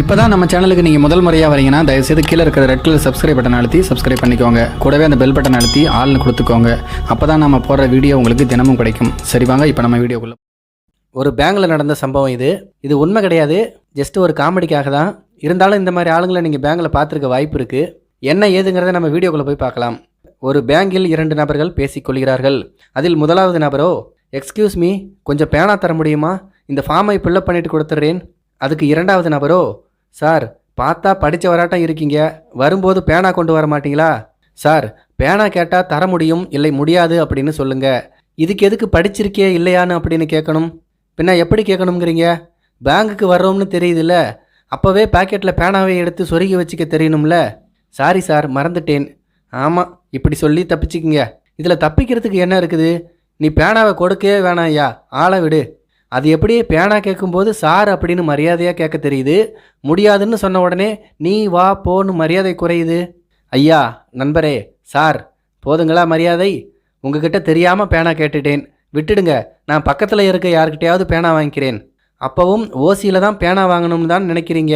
இப்போ தான் நம்ம சேனலுக்கு நீங்கள் முதல் முறையாக வரீங்கன்னா தயவுசெய்து கீழே இருக்கிற ரெட் கலர் சப்ஸ்கிரைப் பட்டன் அழுத்தி சப்ஸ்கிரைப் பண்ணிக்கோங்க. கூடவே அந்த பெல் பட்டன் அழுத்தி ஆள்னு கொடுத்துக்கோங்க. அப்போ தான் நம்ம போடுற வீடியோ உங்களுக்கு தினமும் கிடைக்கும். சரி வாங்க இப்போ நம்ம வீடியோக்குள்ளே ஒரு பேங்கில் நடந்த சம்பவம் இது. இது உண்மை கிடையாது. ஜஸ்ட் ஒரு காமெடிக்காக தான். இருந்தாலும் இந்த மாதிரி ஆளுங்களை நீங்கள் பேங்கில் பார்த்துருக்க வாய்ப்பு இருக்குது என்ன ஏதுங்கிறத நம்ம வீடியோக்குள்ளே போய் பார்க்கலாம். ஒரு பேங்கில் இரண்டு நபர்கள் பேசிக்கொள்கிறார்கள் அதில் முதலாவது நபரோ எக்ஸ்கியூஸ் மீ கொஞ்சம் பேனா தர முடியுமா? இந்த ஃபார்மை ஃபில்லப் பண்ணிட்டு கொடுத்துட்றேன். அதுக்கு இரண்டாவது நபரோ சார் பார்த்தா படித்த வராட்டம் இருக்கீங்க. வரும்போது பேனா கொண்டு வர மாட்டீங்களா? சார் பேனா கேட்டால் தர முடியும் இல்லை முடியாது அப்படின்னு சொல்லுங்க. இதுக்கு எதுக்கு படிச்சிருக்கே இல்லையான்னு அப்படின்னு கேட்கணும். பின்ன எப்படி கேட்கணுங்கிறீங்க பேங்குக்கு வர்றோம்னு தெரியுதுல்ல. அப்போவே பாக்கெட்டில் பேனாவை எடுத்து சொருகி வச்சுக்க தெரியணும்ல. சாரி சார் மறந்துட்டேன். ஆமாம் இப்படி சொல்லி தப்பிச்சுக்கிங்க. இதில் தப்பிக்கிறதுக்கு என்ன இருக்குது? நீ பேனாவை கொடுக்கவே வேணாம் ஐயா. ஆளை விடு. அது எப்படி பேனா கேட்கும்போது சார் அப்படின்னு மரியாதையாக கேட்க தெரியுது. முடியாதுன்னு சொன்ன உடனே நீ வா போன்னு மரியாதை குறையுது. ஐயா நண்பரே சார் போதுங்களா மரியாதை? உங்ககிட்ட தெரியாமல் பேனா கேட்டுட்டேன். விட்டுடுங்க நான் பக்கத்தில் இருக்க யார்கிட்டயாவது பேனா வாங்கிக்கிறேன். அப்போவும் ஓசியில் தான் பேனா வாங்கணும்னு தான் நினைக்கிறீங்க.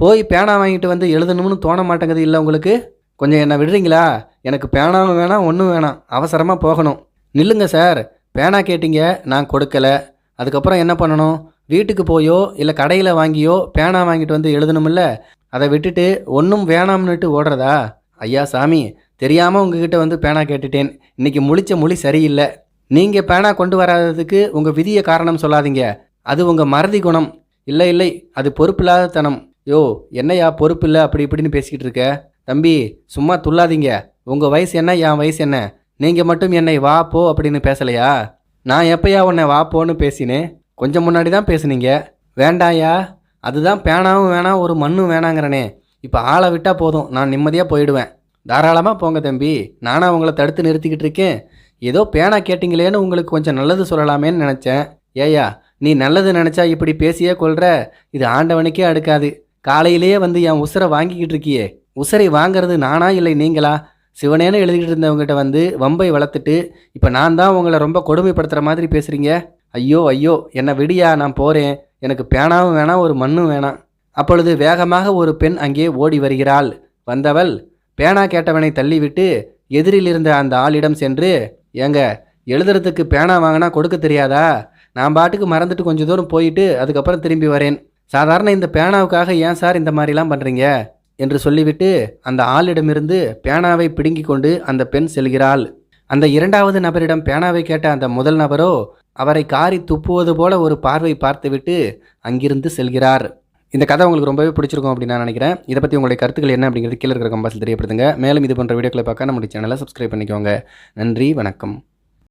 போய் பேனா வாங்கிட்டு வந்து எழுதணும்னு தோண மாட்டேங்குது இல்லை உங்களுக்கு? கொஞ்சம் என்னை விடுறீங்களா? எனக்கு பேனாவும் வேணாம் ஒன்றும் வேணாம். அவசரமாக போகணும். நில்லுங்க சார் பேனா கேட்டீங்க நான் கொடுக்கல. அதுக்கப்புறம் என்ன பண்ணணும்? வீட்டுக்கு போயோ இல்லை கடையில் வாங்கியோ பேனா வாங்கிட்டு வந்து எழுதணுமில்ல? அதை விட்டுட்டு ஒன்றும் வேணாம்னுட்டு ஓடுறதா? ஐயா சாமி தெரியாமல் உங்ககிட்ட வந்து பேனா கேட்டுட்டேன். இன்னைக்கு முழிச்ச மொழி சரியில்லை. நீங்கள் பேனா கொண்டு வராததுக்கு உங்கள் விதியை காரணம் சொல்லாதீங்க. அது உங்கள் மறதி குணம். இல்லை இல்லை அது பொறுப்பில்லாத தனம். யோ என்னையா பொறுப்பு இல்லை அப்படி இப்படின்னு பேசிக்கிட்டு இருக்க? தம்பி சும்மா துள்ளாதீங்க. உங்கள் வயசு என்ன என் வயசு என்ன? நீங்கள் மட்டும் என்னை வா போ அப்படின்னு பேசலையா? நான் எப்பயா உன்னை வா போன்னு பேசினேன் கொஞ்சம் முன்னாடி தான் பேசுனீங்க. வேண்டாயா? அதுதான் பேனாவும் வேணாம் ஒரு மண்ணும் வேணாங்கிறனே. இப்போ ஆளை விட்டால் போதும். நான் நிம்மதியாக போயிடுவேன். தாராளமாக போங்க தம்பி. நானா உங்களை தடுத்து நிறுத்திக்கிட்டு இருக்கேன். ஏதோ பேனா கேட்டிங்களேன்னு உங்களுக்கு கொஞ்சம் நல்லது சொல்லலாமேன்னு நினச்சேன். ஏயா நீ நல்லது நினச்சா இப்படி பேசியே கொள்கிற இது ஆண்டவனுக்கே அடுக்காது. காலையிலேயே வந்து என் உசுரை வாங்கிக்கிட்டு இருக்கியே. உசுரை வாங்குறது நானா இல்லை நீங்களா? சிவனேன்னு எழுதிக்கிட்டு இருந்தவங்ககிட்ட வந்து வம்பை வளர்த்துட்டு இப்போ நான் தான் உங்களை ரொம்ப கொடுமைப்படுத்துகிற மாதிரி பேசுகிறீங்க ஐயோ ஐயோ என்னை விடியா நான் போகிறேன் எனக்கு பேனாவும் வேணாம் ஒரு மண்ணும் வேணாம். அப்பொழுது வேகமாக ஒரு பெண் அங்கே ஓடி வருகிறாள். வந்தவள் பேனா கேட்டவனை தள்ளிவிட்டு எதிரில் இருந்த அந்த ஆளிடம் சென்று ஏங்க எழுதுறதுக்கு பேனா வாங்கினா கொடுக்க தெரியாதா? நான் பாட்டுக்கு மறந்துட்டு கொஞ்சம் தூரம் போயிட்டு அதுக்கப்புறம் திரும்பி வரேன். சாதாரண இந்த பேனாவுக்காக ஏன் சார் இந்த மாதிரிலாம் பண்ணுறீங்க என்று சொல்லிவிட்டு அந்த ஆளிடமிருந்து பேனாவை பிடுங்கிக் கொண்டு அந்த பெண் செல்கிறாள். அந்த இரண்டாவது நபரிடம் பேனாவை கேட்ட அந்த முதல் நபரோ அவரை காரி துப்புவது போல ஒரு பார்வை பார்த்துவிட்டு அங்கிருந்து செல்கிறார். இந்த கதை உங்களுக்கு ரொம்பவே பிடிச்சிருக்கும் அப்படின்னு நான் நினைக்கிறேன். இதை பற்றி உங்களுடைய கருத்துக்கள் என்ன அப்படிங்கிறது கீழே இருக்கிற கம்பாசில் தெரியப்படுத்துங்க. மேலும் இது போன்ற வீடியோக்களை பார்க்க நம்முடைய சேனலை சப்ஸ்கிரைப் பண்ணிக்கோங்க. நன்றி வணக்கம்.